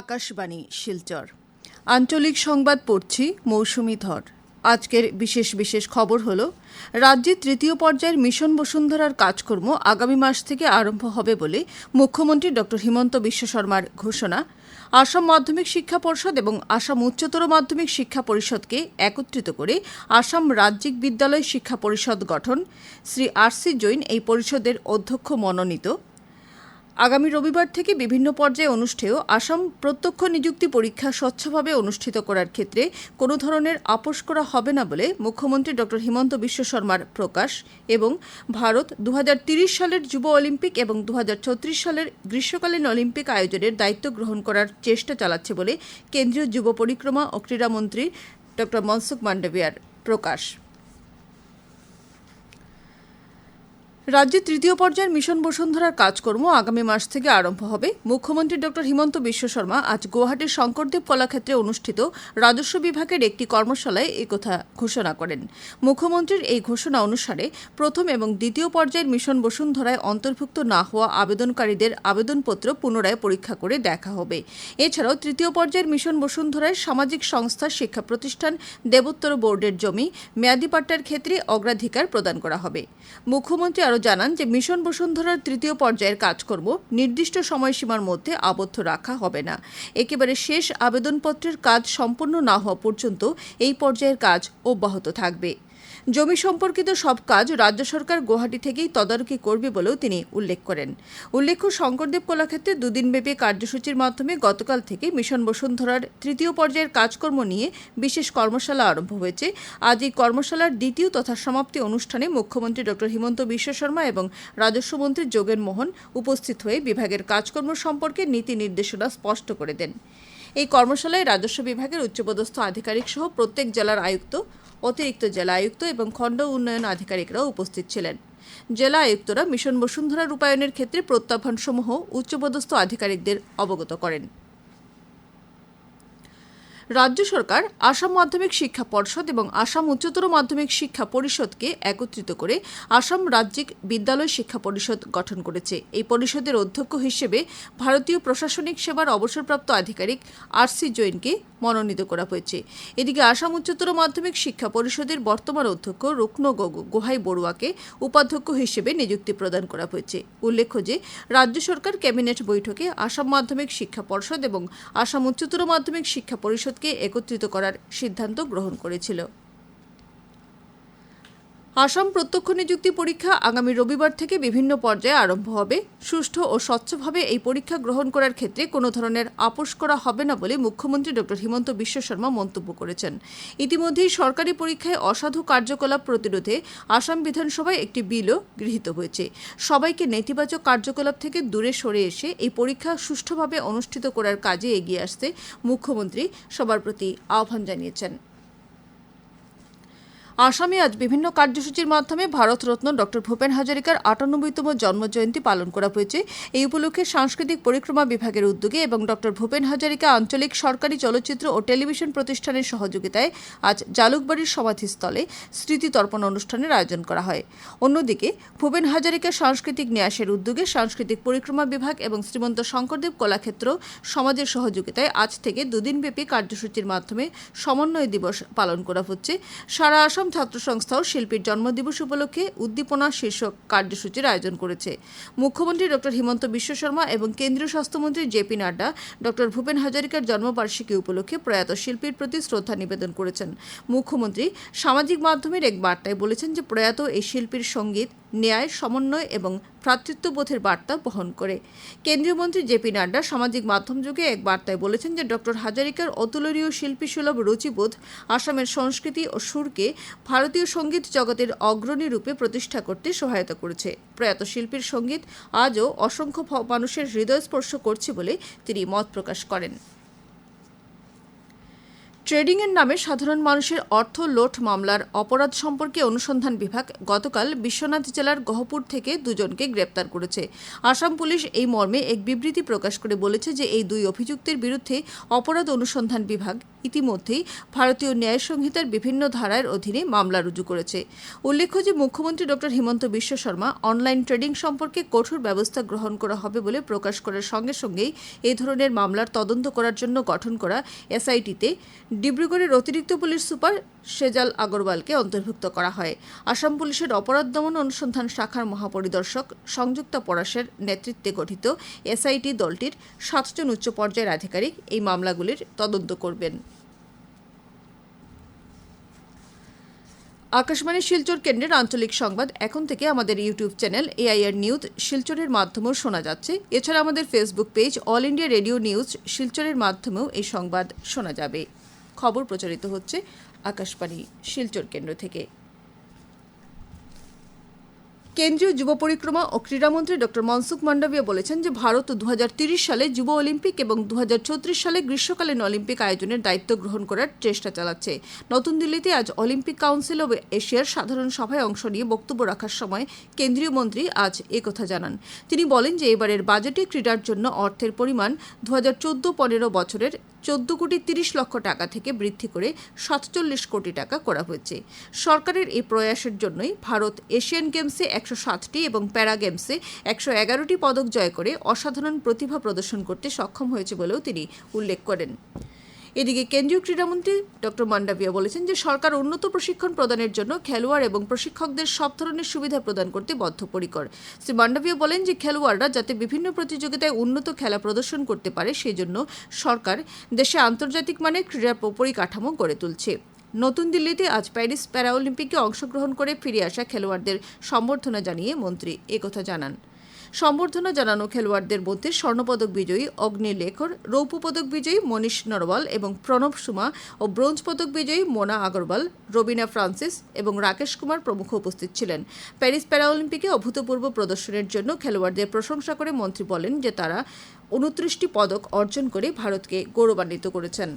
আকাশবাণী, শিলচর। আঞ্চলিক সংবাদ পড়ছি মৌসুমি ধর। আজকের বিশেষ বিশেষ খবর হলো রাজ্যে তৃতীয় পর্যায়ের মিশন বসুন্ধরার কাজকর্ম আগামী মাস থেকে আরম্ভ হবে বলে মুখ্যমন্ত্রী ড. হিমন্ত বিশ্ব শর্মার ঘোষণা। আসাম মাধ্যমিক শিক্ষা পর্ষদ এবং আসাম উচ্চতর মাধ্যমিক শিক্ষা পরিষদকে একত্রিত করে আসাম রাজ্যিক বিদ্যালয় শিক্ষা পরিষদ গঠন। শ্রী আর সি জৈন এই পরিষদের অধ্যক্ষ মনোনীত। আগামী রবিবার থেকে বিভিন্ন পর্যায়ে অনুষ্ঠেয় আসাম প্রত্যক্ষ নিযুক্তি পরীক্ষা স্বচ্ছভাবে অনুষ্ঠিত করার ক্ষেত্রে কোনো ধরনের আপোষ করা হবে না বলে মুখ্যমন্ত্রী ড হিমন্ত বিশ্ব শর্মার প্রকাশ এবং ভারত দু সালের যুব অলিম্পিক এবং দু হাজার ছত্রিশ সালের গ্রীষ্মকালীন অলিম্পিক আয়োজনের দায়িত্ব গ্রহণ করার চেষ্টা চালাচ্ছে বলে কেন্দ্রীয় যুব পরিক্রমা ও ক্রীড়ামন্ত্রী ড মনসুখ মান্ডবিয়ার প্রকাশ। রাজ্যে তৃতীয় পর্যায়ের মিশন বসুন্ধরার কাজকর্ম আগামী মাস থেকে আরম্ভ হবে। মুখ্যমন্ত্রী ড. হিমন্ত বিশ্ব শর্মা আজ গুয়াহাটির শঙ্করদেব কলাক্ষেত্রে অনুষ্ঠিত রাজস্ব বিভাগের একটি কর্মশালায় একথা ঘোষণা করেন। মুখ্যমন্ত্রীর এই ঘোষণা অনুসারে প্রথম এবং দ্বিতীয় পর্যায়ের মিশন বসুন্ধরায় অন্তর্ভুক্ত না হওয়া আবেদনকারীদের আবেদনপত্র পুনরায় পরীক্ষা করে দেখা হবে। এছাড়াও তৃতীয় পর্যায়ের মিশন বসুন্ধরায় সামাজিক সংস্থা, শিক্ষা প্রতিষ্ঠান, দেবোত্তর বোর্ডের জমি, মেয়াদি পাট্টার ক্ষেত্রে অগ্রাধিকার প্রদান করা হবে। মুখ্যমন্ত্রী আরও জানান যে মিশন বসুন্ধরার তৃতীয় পর্যায়ের কাজকর্ম নির্দিষ্ট সময়সীমার মধ্যে আবদ্ধ রাখা হবে না। একেবারে শেষ আবেদনপত্রের কাজ সম্পন্ন না হওয়া পর্যন্ত এই পর্যায়ের কাজ অব্যাহত থাকবে। জমি সম্পর্কিত সব কাজ রাজ্য সরকার গুয়াহাটি থেকেই তদারকি করবে বলেও তিনি উল্লেখ করেন। উল্লেখ্য, শঙ্করদেব কলাক্ষেত্রে দুদিনব্যাপী কার্যসূচির মাধ্যমে গতকাল থেকে মিশন বসুন্ধরার তৃতীয় পর্যায়ের কাজকর্ম নিয়ে বিশেষ কর্মশালা আরম্ভ হয়েছে। আজ এই কর্মশালার দ্বিতীয় তথা সমাপ্তি অনুষ্ঠানে মুখ্যমন্ত্রী ড হিমন্ত বিশ্ব শর্মা এবং রাজস্ব মন্ত্রী যোগেন মোহন উপস্থিত হয়ে বিভাগের কাজকর্ম সম্পর্কে নীতি নির্দেশনা স্পষ্ট করে দেন। এই কর্মশালায় রাজস্ব বিভাগের উচ্চপদস্থ আধিকারিক সহ প্রত্যেক জেলার আয়ুক্ত অতিরিক্ত জেলা আয়ুক্ত এবং খণ্ড উন্নয়ন আধিকারিকরাও উপস্থিত ছিলেন। জেলা আয়ুক্তরা মিশন বসুন্ধরা রূপায়ণের ক্ষেত্রে প্রত্যাহ্বানসমূহ উচ্চপদস্থ আধিকারিকদের অবগত করেন। রাজ্য সরকার আসাম মাধ্যমিক শিক্ষা পর্ষদ এবং আসাম উচ্চতর মাধ্যমিক শিক্ষা পরিষদকে একত্রিত করে আসাম রাজ্যিক বিদ্যালয় শিক্ষা পরিষদ গঠন করেছে। এই পরিষদের অধ্যক্ষ হিসেবে ভারতীয় প্রশাসনিক সেবার অবসরপ্রাপ্ত আধিকারিক আর সি জৈনকে মনোনীত করা হয়েছে। এদিকে আসাম উচ্চতর মাধ্যমিক শিক্ষা পরিষদের বর্তমান অধ্যক্ষ রুকন গোহাই বড়ুয়াকে উপাধ্যক্ষ হিসেবে নিযুক্তি প্রদান করা হয়েছে। উল্লেখ্য যে, রাজ্য সরকার ক্যাবিনেট বৈঠকে আসাম মাধ্যমিক শিক্ষা পর্ষদ এবং আসাম উচ্চতর মাধ্যমিক শিক্ষা পরিষদকে একত্রিত করার সিদ্ধান্ত গ্রহণ করেছিল। আসাম প্রত্যক্ষ নিযুক্তি পরীক্ষা আগামী রবিবার থেকে বিভিন্ন পর্যায়ে আরম্ভ হবে। সুষ্ঠু ও স্বচ্ছভাবে এই পরীক্ষা গ্রহণ করার ক্ষেত্রে কোনো ধরনের আপোষ করা হবে না বলে মুখ্যমন্ত্রী ড হিমন্ত বিশ্ব শর্মা মন্তব্য করেছেন। ইতিমধ্যেই সরকারি পরীক্ষায় অসাধু কার্যকলাপ প্রতিরোধে আসাম বিধানসভায় একটি বিলও গৃহীত হয়েছে। সবাইকে নেতিবাচক কার্যকলাপ থেকে দূরে সরে এসে এই পরীক্ষা সুষ্ঠুভাবে অনুষ্ঠিত করার কাজে এগিয়ে আসতে মুখ্যমন্ত্রী সবার প্রতি আহ্বান জানিয়েছেন। আসামে আজ বিভিন্ন কার্যসূচির মাধ্যমে ভারতরত্ন ডক্টর ভূপেন হাজারিকার আটানব্বইতম জন্মজয়ন্তী পালন করা হয়েছে। এই উপলক্ষে সাংস্কৃতিক পরিক্রমা বিভাগের উদ্যোগে এবং ডক্টর ভূপেন হাজারিকা আঞ্চলিক সরকারি চলচ্চিত্র ও টেলিভিশন প্রতিষ্ঠানের সহযোগিতায় আজ জালুকবাড়ির সমাধিস্থলে স্মৃতি তর্পণ অনুষ্ঠানের আয়োজন করা হয়। অন্যদিকে, ভূপেন হাজারিকা সাংস্কৃতিক ন্যাসের উদ্যোগে সাংস্কৃতিক পরিক্রমা বিভাগ এবং শ্রীমন্ত শঙ্করদেব কলাক্ষেত্র সমাজের সহযোগিতায় আজ থেকে দুদিনব্যাপী কার্যসূচির মাধ্যমে সমন্বয় দিবস পালন করা হচ্ছে। সারা আসাম ছাত্র সংস্থাও শিল্পীর জন্মদিবস উপলক্ষে উদ্দীপনা শীর্ষক কার্যসূচির আয়োজন করেছে। মুখ্যমন্ত্রী ডক্টর হিমন্ত বিশ্ব শর্মা এবং কেন্দ্রীয় স্বাস্থ্যমন্ত্রী জেপি নাড্ডা, ডক্টর ভূপেন হাজারিকার জন্মবার্ষিকী উপলক্ষে প্রয়াত শিল্পীর প্রতি শ্রদ্ধা নিবেদন করেছেন। মুখ্যমন্ত্রী সামাজিক মাধ্যমের এক বার্তায় বলেছেন যে প্রয়াত এই শিল্পীর সংগীত ন্যায়, সমন্বয় এবং ভ্রাতৃত্ববোধের বার্তা বহন করে। কেন্দ্রীয় মন্ত্রী জেপি নাড্ডা সামাজিক মাধ্যম যুগে এক বার্তায় বলেছেন যে ডক্টর হাজারিকার অতুলনীয় শিল্পী সুলভ রুচিবোধ আসামের সংস্কৃতি ও সুরকে ভারতীয় সংগীত জগতের অগ্রণী রূপে প্রতিষ্ঠা করতে সহায়তা করেছে। প্রয়াত শিল্পীর সংগীত আজও অসংখ্য মানুষের হৃদয় স্পর্শ করছে বলে তিনি মত প্রকাশ করেন। ট্রেডিংয়ের নামে সাধারণ মানুষের অর্থ লোট মামলার অপরাধ সম্পর্কে অনুসন্ধান বিভাগ গতকাল বিশ্বনাথ জেলার গহপুর থেকে দুজনকে গ্রেপ্তার করেছে। আসাম পুলিশ এই মর্মে এক বিবৃতি প্রকাশ করে বলেছে যে এই দুই অভিযুক্তের বিরুদ্ধে অপরাধ অনুসন্ধান বিভাগ ইতিমধ্যেই ভারতীয় ন্যায় সংহিতার বিভিন্ন ধারার অধীনে মামলা রুজু করেছে। উল্লেখ্য যে মুখ্যমন্ত্রী doctor Himanta Biswa Sarma online trading সম্পর্কে কঠোর ব্যবস্থা গ্রহণ করা হবে বলে প্রকাশ করার সঙ্গে সঙ্গেই এই ধরনের মামলার তদন্ত করার জন্য গঠন করা এসআইটিতে ডিব্রুগড়ের অতিরিক্ত পুলিশ সুপার সেজাল আগরওয়ালকে অন্তর্ভুক্ত করা হয়। আসাম পুলিশের অপরাধ দমন অনুসন্ধান শাখার মহাপরিদর্শক সংযুক্তা পরাশের নেতৃত্বে গঠিত এসআইটি দলটির সাতজন উচ্চ পর্যায়ের আধিকারিক এই মামলাগুলির তদন্ত করবেন। আকাশবাণী শিলচর কেন্দ্রের আঞ্চলিক সংবাদ এখন থেকে আমাদের ইউটিউব চ্যানেল এআইআর নিউজ শিলচরের মাধ্যমেও শোনা যাচ্ছে। এছাড়া আমাদের Facebook page All India Radio News শিলচরের মাধ্যমেও এই সংবাদ শোনা যাবে। খবর প্রচারিত হচ্ছে আকাশবাণী শিলচর কেন্দ্র থেকে। কেন্দ্রীয় যুব পরিক্রমা ও ক্রীড়ামন্ত্রী ডক্টর মনসুখ মান্ডাভিয়া বলেছেন যে ভারত দু সালে যুব অলিম্পিক এবং দু সালে গ্রীষ্মকালীন অলিম্পিক আয়োজনের দায়িত্ব গ্রহণ করার চেষ্টা চালাচ্ছে। নতুন দিল্লিতে আজ অলিম্পিক কাউন্সিল অব এশিয়ার সাধারণ সভায় অংশ নিয়ে বক্তব্য রাখার সময় কেন্দ্রীয় মন্ত্রী আজ একথা জানান। তিনি বলেন যে এবারের বাজেটে ক্রীড়ার জন্য অর্থের পরিমাণ দু হাজার চোদ্দ পনেরো বছরের চোদ্দ কোটি তিরিশ লক্ষ টাকা থেকে বৃদ্ধি করে সাতচল্লিশ কোটি টাকা করা হয়েছে। সরকারের এই প্রয়াসের জন্যই ভারত এশিয়ান গেমসে একশো সাতটি এবং প্যারা গেমসে একশো এগারোটি পদক জয় করে অসাধারণ প্রতিভা প্রদর্শন করতে সক্ষম হয়েছে বলেও তিনি উল্লেখ করেন। এদিকে কেন্দ্রীয় ক্রীড়ামন্ত্রী ডক্টর মান্ডাভিয়া বলেছেন যে, সরকার উন্নত প্রশিক্ষণ প্রদানের জন্য খেলোয়াড় এবং প্রশিক্ষকদের সব ধরনের সুবিধা প্রদান করতে বদ্ধপরিকর। শ্রী মান্ডাভিয়া বলেন যে, খেলোয়াড়রা যাতে বিভিন্ন প্রতিযোগিতায় উন্নত খেলা প্রদর্শন করতে পারে সেই জন্য সরকার দেশে আন্তর্জাতিক মানের ক্রীড়া পরিকাঠামো গড়ে তুলছে। নতুন দিল্লিতে আজ প্যারিস প্যারাঅলিম্পিকে অংশগ্রহণ করে ফিরে আসা খেলোয়াড়দের সম্বর্ধনা জানিয়ে মন্ত্রী একথা জানান। সম্বর্ধনা জানানো খেলোয়াড়দের মধ্যে স্বর্ণপদক বিজয়ী অগ্নি লেখর রৌপ্য পদক বিজয়ী মনীষ নরওয়াল এবং প্রণব সুমা ও ব্রোঞ্জ পদক বিজয়ী মোনা আগরওয়াল, রবিনা ফ্রান্সিস এবং রাকেশ কুমার প্রমুখ উপস্থিত ছিলেন। প্যারিস প্যারাঅলিম্পিকে অভূতপূর্ব প্রদর্শনের জন্য খেলোয়াড়দের প্রশংসা করে মন্ত্রী বলেন যে তারা উনত্রিশটি পদক অর্জন করে ভারতকে গৌরবান্বিত করেছেন।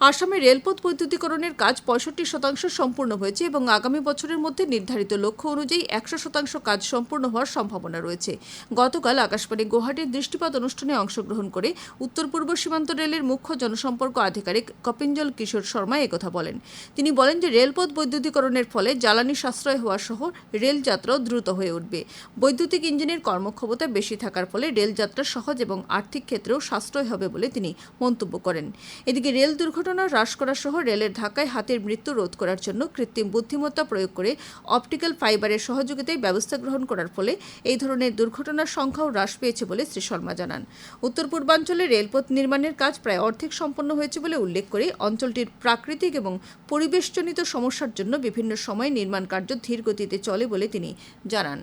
আসামে রেলপথ বৈদ্যুতিকরণের কাজ পঁয়ষট্টি শতাংশ সম্পূর্ণ হয়েছে এবং আগামী বছরের মধ্যে নির্ধারিত লক্ষ্য অনুযায়ী একশো শতাংশ কাজ সম্পূর্ণ হওয়ার সম্ভাবনা রয়েছে। গতকাল আকাশবাণী গুয়াহাটির দৃষ্টিপাত অনুষ্ঠানে অংশগ্রহণ করে উত্তর পূর্ব সীমান্ত রেলের মুখ্য জনসম্পর্ক আধিকারিক কপিঞ্জল কিশোর শর্মা একথা বলেন। তিনি বলেন যে রেলপথ বৈদ্যুতিকরণের ফলে জ্বালানি সাশ্রয় হওয়া সহ রেল যাত্রাও দ্রুত হয়ে উঠবে। বৈদ্যুতিক ইঞ্জিনের কর্মক্ষমতা বেশি থাকার ফলে রেল যাত্রা সহজ এবং আর্থিক ক্ষেত্রেও সাশ্রয় হবে বলে তিনি মন্তব্য করেন। এদিকে রেল দুর্ঘটনা দুর্ঘটনা হ্রাস করা সহ রেলের ধাক্কায় হাতের মৃত্যু রোধ করার জন্য কৃত্রিম বুদ্ধিমত্তা প্রয়োগ করে অপটিক্যাল ফাইবারের সহযোগিতায় ব্যবস্থা গ্রহণ করার ফলে এই ধরনের দুর্ঘটনার সংখ্যাও হ্রাস পেয়েছে বলে শ্রী শর্মা জানান। উত্তর পূর্বাঞ্চলে রেলপথ নির্মাণের কাজ প্রায় অর্ধেক সম্পন্ন হয়েছে বলে উল্লেখ করে অঞ্চলটির প্রাকৃতিক এবং পরিবেশজনিত সমস্যার জন্য বিভিন্ন সময় নির্মাণ কার্য ধীর গতিতে চলে বলে তিনি জানান।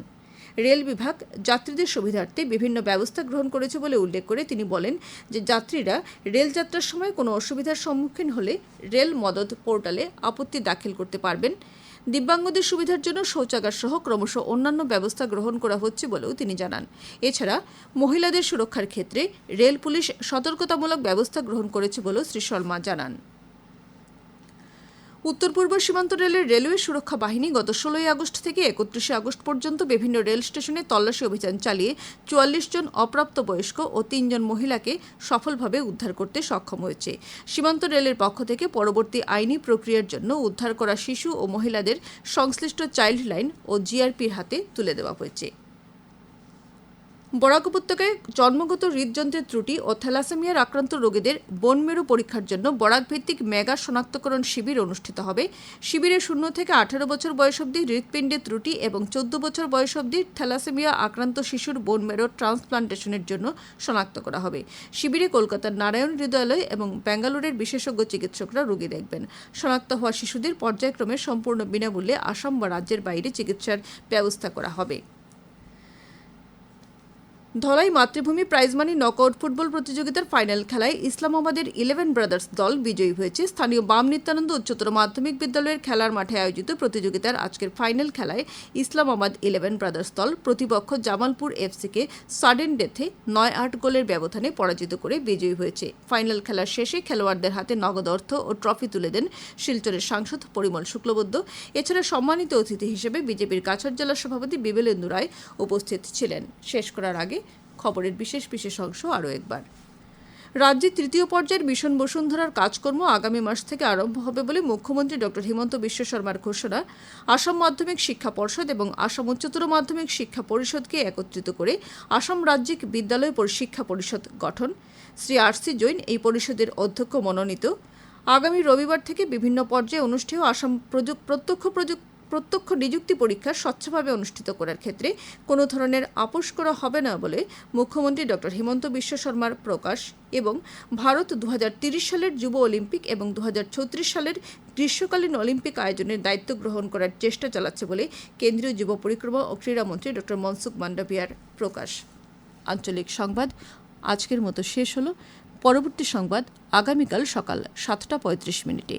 রেল বিভাগ যাত্রীদের সুবিধার্থে বিভিন্ন ব্যবস্থা গ্রহণ করেছে বলে উল্লেখ করে তিনি বলেন যে যাত্রীরা রেল যাত্রার সময় কোনো অসুবিধার সম্মুখীন হলে রেল মদত পোর্টালে আপত্তি দাখিল করতে পারবেন। দিব্যাঙ্গদের সুবিধার জন্য শৌচাগার সহ ক্রমশ অন্যান্য ব্যবস্থা গ্রহণ করা হচ্ছে বলেও তিনি জানান। এছাড়া মহিলাদের সুরক্ষার ক্ষেত্রে রেল পুলিশ সতর্কতামূলক ব্যবস্থা গ্রহণ করেছে বলেও শ্রী শর্মা জানান। উত্তর পূর্ব সীমান্ত রেলের রেলওয়ে সুরক্ষা বাহিনী গত ষোলোই আগস্ট থেকে একত্রিশে আগস্ট পর্যন্ত বিভিন্ন রেল স্টেশনে তল্লাশি অভিযান চালিয়ে চুয়াল্লিশ জন অপ্রাপ্তবয়স্ক ও তিনজন মহিলাকে সফলভাবে উদ্ধার করতে সক্ষম হয়েছে। সীমান্ত রেলের পক্ষ থেকে পরবর্তী আইনি প্রক্রিয়ার জন্য উদ্ধার করা শিশু ও মহিলাদের সংশ্লিষ্ট চাইল্ড লাইন ও জিআরপির হাতে তুলে দেওয়া হয়েছে। বরাক উপত্যকায় জন্মগত হৃদযন্ত্রের ত্রুটি ও থ্যালাসেমিয়ার আক্রান্ত রোগীদের বনমেরু পরীক্ষার জন্য বরাক ভিত্তিক মেগা শনাক্তকরণ শিবির অনুষ্ঠিত হবে। শিবিরে শূন্য থেকে আঠারো বছর বয়স অবধি হৃৎপিণ্ডের ত্রুটি এবং চোদ্দ বছর বয়স অবধি থ্যালাসেমিয়া আক্রান্ত শিশুর বোনমেরো ট্রান্সপ্লান্টেশনের জন্য শনাক্ত করা হবে। শিবিরে কলকাতার নারায়ণ হৃদয়ালয় এবং ব্যাঙ্গালোরের বিশেষজ্ঞ চিকিৎসকরা রোগী দেখবেন। শনাক্ত হওয়া শিশুদের পর্যায়ক্রমে সম্পূর্ণ বিনামূল্যে আসাম বা রাজ্যের বাইরে চিকিৎসার ব্যবস্থা করা হবে। Dhalai Matribhumi prize money knockout football প্রতিযোগিতার ফাইনাল খেলায় ইসলামাবাদের ইলেভেন ব্রাদার্স দল বিজয়ী হয়েছে। স্থানীয় বাম নিত্যানন্দ উচ্চতর মাধ্যমিক বিদ্যালয়ের খেলার মাঠে আয়োজিত প্রতিযোগিতার আজকের ফাইনাল খেলায় ইসলামাবাদ ইলেভেন ব্রাদার্স দল প্রতিপক্ষ জামালপুর এফসিকে সাডেন ডেথে নয় আট গোলের ব্যবধানে পরাজিত করে বিজয়ী হয়েছে। ফাইনাল খেলার শেষে খেলোয়াড়দের হাতে নগদ অর্থ ও ট্রফি তুলে দেন শিলচরের সাংসদ পরিমল শুক্লবৈদ্য। এছাড়া সম্মানিত অতিথি হিসেবে বিজেপির কাছাড় জেলা সভাপতি বিবেলেন্দু রায় উপস্থিত ছিলেন। শেষ করার আগে খবরের বিশেষ বিশেষ অংশ আরও একবার। রাজ্যে তৃতীয় পর্যায়ের মিশন বসুন্ধরার কাজকর্ম আগামী মাস থেকে আরম্ভ হবে বলে মুখ্যমন্ত্রী ডক্টর হিমন্ত বিশ্ব শর্মার ঘোষণা আসাম মাধ্যমিক শিক্ষা পর্ষদ এবং আসাম উচ্চতর মাধ্যমিক শিক্ষা পরিষদকে একত্রিত করে আসাম রাজ্যিক বিদ্যালয় শিক্ষা পরিষদ গঠন। শ্রী আর সি জৈন এই পরিষদের অধ্যক্ষ মনোনীত। আগামী রবিবার থেকে বিভিন্ন পর্যায়ে অনুষ্ঠেয় আসাম প্রত্যক্ষ প্রযুক প্রত্যক্ষ নিযুক্তি পরীক্ষা স্বচ্ছভাবে অনুষ্ঠিত করার ক্ষেত্রে কোনো ধরনের আপোষ করা হবে না বলে মুখ্যমন্ত্রী ডক্টর হিমন্ত বিশ্ব শর্মার প্রকাশ এবং ভারত দু সালের যুব অলিম্পিক এবং দু হাজার ছত্রিশ সালের গ্রীষ্মকালীন অলিম্পিক আয়োজনের দায়িত্ব গ্রহণ করার চেষ্টা চালাচ্ছে বলে কেন্দ্রীয় যুব পরিক্রমা ও ক্রীড়ামন্ত্রী ডক্টর মনসুখ মান্ডাভিয়ার প্রকাশ। আঞ্চলিক সংবাদ, আজকের মতো শেষ হলো। পরবর্তী সংবাদ আগামীকাল সকাল সাতটা পঁয়ত্রিশ মিনিটে।